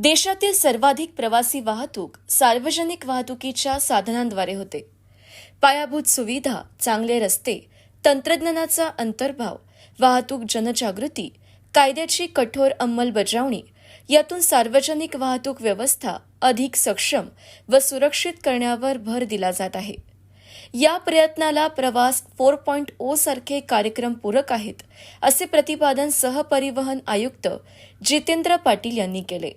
देशातील सर्वाधिक प्रवासी वाहतूक सार्वजनिक वाहतुकीच्या साधनांद्वारे होते. पायाभूत सुविधा चांगले रस्ते तंत्रज्ञानाचा अंतर्भाव वाहतूक जनजागृती कायद्याची कठोर अंमलबजावणी यातून सार्वजनिक वाहतूक व्यवस्था अधिक सक्षम व सुरक्षित करण्यावर भर दिला जात आहे. या प्रयत्नाला प्रवास फोर पॉईंट ओ सारखे कार्यक्रम पूरक आहेत असे प्रतिपादन सहपरिवहन आयुक्त जितेंद्र पाटील यांनी केले.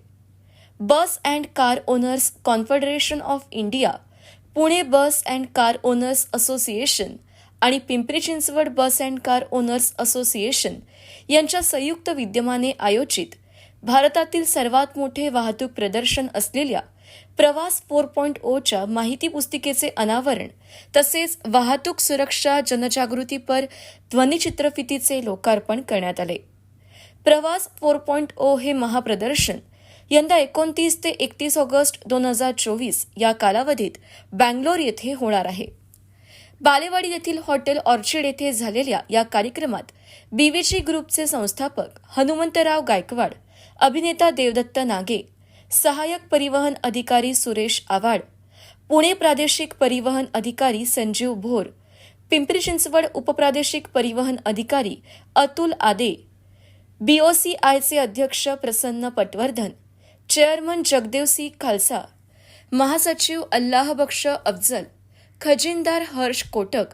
Bus and car owners confederation of India Pune bus and car owners association आणि Pimpri Chinchwad bus and car owners association यांच्या संयुक्त विद्यमाने आयोजित भारतातील सर्वात मोठे वाहतूक प्रदर्शन असलेल्या प्रवास फोर पॉईंट ओच्या माहिती पुस्तिकेचे अनावरण तसेच वाहतूक सुरक्षा जनजागृतीपर ध्वनिचित्रफितीचे लोकार्पण करण्यात आले. प्रवास फोर पॉईंट ओ हे महाप्रदर्शन यंदा एकोणतीस ते एकतीस ऑगस्ट दोन हजार चोवीस या कालावधीत बँगलोर येथे होणार आहे. बालेवाडी येथील हॉटेल ऑर्चिड येथे झालेल्या या कार्यक्रमात बीव्हीजी ग्रुपचे संस्थापक हनुमंतराव गायकवाड अभिनेता देवदत्त नागे सहाय्यक परिवहन अधिकारी सुरेश आवाड पुणे प्रादेशिक परिवहन अधिकारी संजीव भोर पिंपरी चिंचवड उपप्रादेशिक परिवहन अधिकारी अतुल आदे बीओसीआयचे अध्यक्ष प्रसन्न पटवर्धन चेअरमन जगदेव सिंग खालसा महासचिव Allahbaksh Afzal खजिनदार Harsh Kotak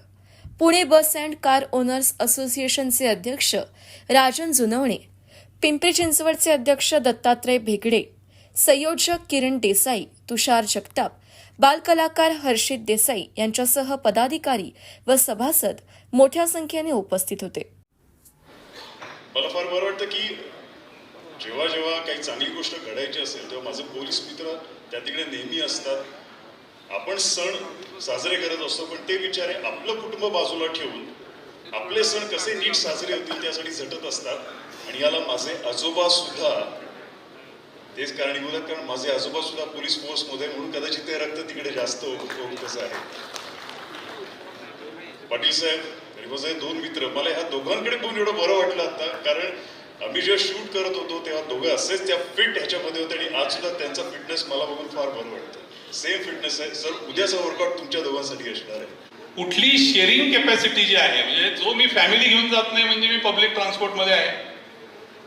Pune bus and car owners असोसिएशनचे अध्यक्ष राजन जुनवणे पिंपरी चिंचवडचे अध्यक्ष दत्तात्रय भेगडे संयोजक किरण देसाई तुषार जगताप बालकलाकार हर्षित देसाई यांच्यासह पदाधिकारी व सभासद मोठ्या संख्येने उपस्थित होते. मला फार बरं वाटतं की जेव्हा जेव्हा काही चांगली गोष्ट घडायची असेल तेव्हा माझे पोलीस मित्र त्या तिकडे नेहमी असतात. आपण सण साजरे करत असतो पण ते विचारे आपलं कुटुंब बाजूला ठेवून आपले सण कसे नीट साजरे होतील त्यासाठी झटत असतात. आणि याला माझे आजोबा सुद्धा तेच कारणीभूत आहेत कारण माझे आजोबा सुद्धा पोलीस फोर्समध्ये म्हणून कदाचित ते रक्त तिकडे जास्त कसं आहे. पाटील साहेब दोन मित्र मला ह्या दोघांकडे बघून एवढं बरं वाटलं आता कारण आम्ही जेव्हा शूट करत होतो तेव्हा दोघं असेच त्या फिट ह्याच्यामध्ये होते आणि आज सुद्धा त्यांचा फिटनेस मला बघून फार बरं वाटतं. सेम फिटनेस आहे. सर उद्याचा वर्कआउट तुमच्या दोघांसाठी असणार आहे. कुठली शेअरिंग कॅपॅसिटी जी आहे म्हणजे जो मी फॅमिली घेऊन जात नाही म्हणजे मी पब्लिक ट्रान्सपोर्टमध्ये आहे.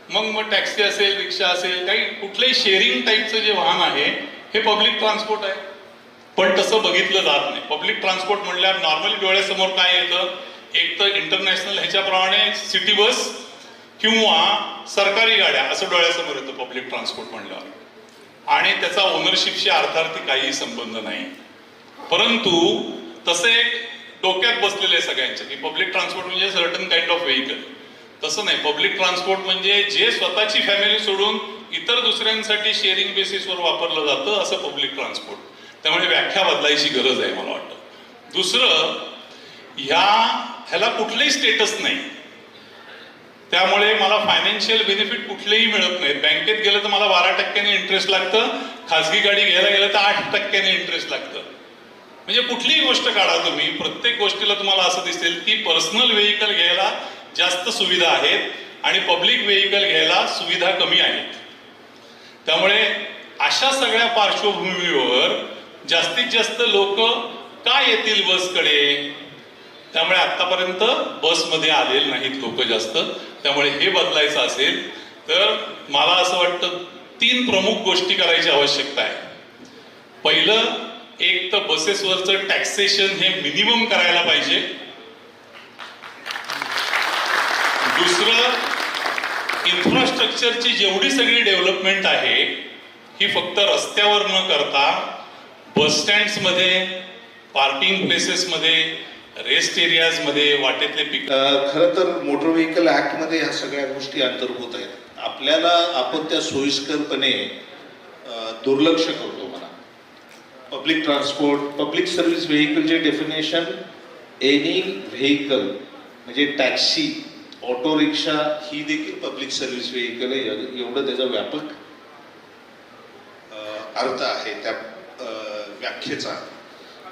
मग मग टॅक्सी असेल रिक्षा असेल काही कुठलंही शेअरिंग टाईपचं जे वाहन आहे हे पब्लिक ट्रान्सपोर्ट आहे. पण तसं बघितलं जात नाही. पब्लिक ट्रान्सपोर्ट म्हणल्यावर नॉर्मली डोळ्यासमोर काय येतं? एक तर इंटरनॅशनल ह्याच्याप्रमाणे सिटी बस किंवा सरकारी गाड्या असं डोळ्यासमोर येतं पब्लिक ट्रान्सपोर्ट म्हणल्यावर. आणि त्याचा ओनरशिपशी अर्थार्थी काहीही संबंध नाही. परंतु तसं एक डोक्यात बसलेलं आहे सगळ्यांच्या की पब्लिक ट्रान्सपोर्ट म्हणजे सर्टन काइंड ऑफ व्हेकल तसं नाही पब्लिक ट्रान्सपोर्ट म्हणजे जे स्वतःची फॅमिली सोडून इतर दुसऱ्यांसाठी शेअरिंग बेसिसवर वापरलं जातं असं पब्लिक ट्रान्सपोर्ट त्यामुळे व्याख्या बदलायची गरज आहे मला वाटतं. दुसरं ह्या ह्याला कुठलंही स्टेटस नाही. त्यामुळे मला फायनान्शियल बेनिफिट कुठलेही मिळत नाहीत. बँकेत गेलं तर मला बारा टक्क्याने इंटरेस्ट लागतं. खाजगी गाडी घ्यायला गेलं तर आठ टक्क्याने इंटरेस्ट लागतं. म्हणजे कुठलीही गोष्ट काढा तुम्ही. प्रत्येक गोष्टीला तुम्हाला असं दिसेल की पर्सनल व्हेकल घ्यायला जास्त सुविधा आहेत आणि पब्लिक व्हेकल घ्यायला सुविधा कमी आहेत. त्यामुळे अशा सगळ्या पार्श्वभूमीवर जास्तीत जास्त लोक का येतील बसकडे त्यामुळे आतापर्यंत बसमध्ये आलेले नाहीत लोक जास्त. त्यामुळे हे बदलायचं असेल तर मला असं वाटतं तीन प्रमुख गोष्टी करायची आवश्यकता आहे. पहिलं एक तर बसेसवरचं टॅक्सेशन हे मिनिमम करायला पाहिजे. दुसरं इन्फ्रास्ट्रक्चरची जेवढी सगळी डेव्हलपमेंट आहे ही फक्त रस्त्यावर न करता बस स्टँड्समध्ये पार्किंग प्लेसेसमध्ये रेस्ट एरियाजमध्ये वाटेतले पिक खरं तर मोटर व्हेकल ऍक्टमध्ये ह्या सगळ्या गोष्टी अंतर्भूत आहेत. आपल्याला आपण त्या सोयीस्करपणे दुर्लक्ष करतो म्हणा. पब्लिक ट्रान्सपोर्ट पब्लिक सर्व्हिस व्हेकलचे डेफिनेशन एनी व्हेकल म्हणजे टॅक्सी ऑटो रिक्षा ही देखील पब्लिक सर्व्हिस व्हेकल आहे. एवढं त्याचा व्यापक अर्थ आहे त्या व्याख्येचा.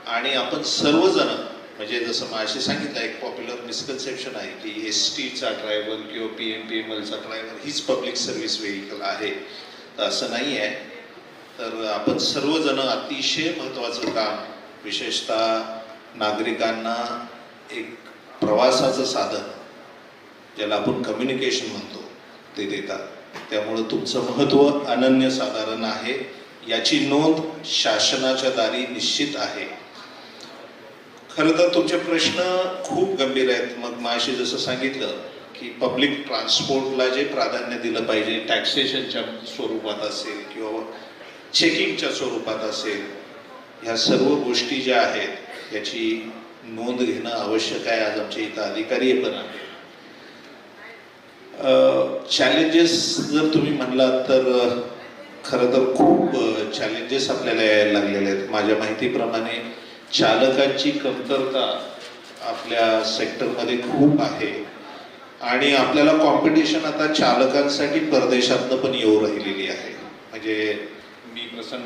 आणि आपण सर्वजण म्हणजे जसं अशी सांगितलं एक पॉप्युलर मिसकन्सेप्शन आहे की एस टीचा ड्रायव्हर किंवा पी एम पी एम एलचा ड्रायव्हर हीच पब्लिक सर्व्हिस व्हेकल आहे. तर असं नाही आहे. तर आपण सर्वजण अतिशय महत्त्वाचं काम विशेषतः नागरिकांना एक प्रवासाचं साधन ज्याला आपण कम्युनिकेशन म्हणतो ते देतात. त्यामुळं तुमचं महत्त्व अनन्यसाधारण आहे. याची नोंद शासनाच्या दारी निश्चित आहे. खरं तर तुमचे प्रश्न खूप गंभीर आहेत. मग माशी जसं सांगितलं की पब्लिक ट्रान्सपोर्टला जे प्राधान्य दिलं पाहिजे टॅक्सेशनच्या स्वरूपात असेल किंवा चेकिंगच्या स्वरूपात असेल ह्या सर्व गोष्टी ज्या आहेत याची नोंद घेणं आवश्यक आहे. आज आमच्या इथं अधिकारी पण आहे चॅलेंजेस जर तुम्ही म्हणलात तर खरं तर खूप चॅलेंजेस आपल्याला यायला लागलेले आहेत. माझ्या माहितीप्रमाणे चालकांची कमतरता आपल्या सेक्टरमध्ये खूप आहे. आणि आपल्याला कॉम्पिटिशन आता चालकांसाठी परदेशातनं पण येऊ राहिलेली आहे. म्हणजे मी प्रसंग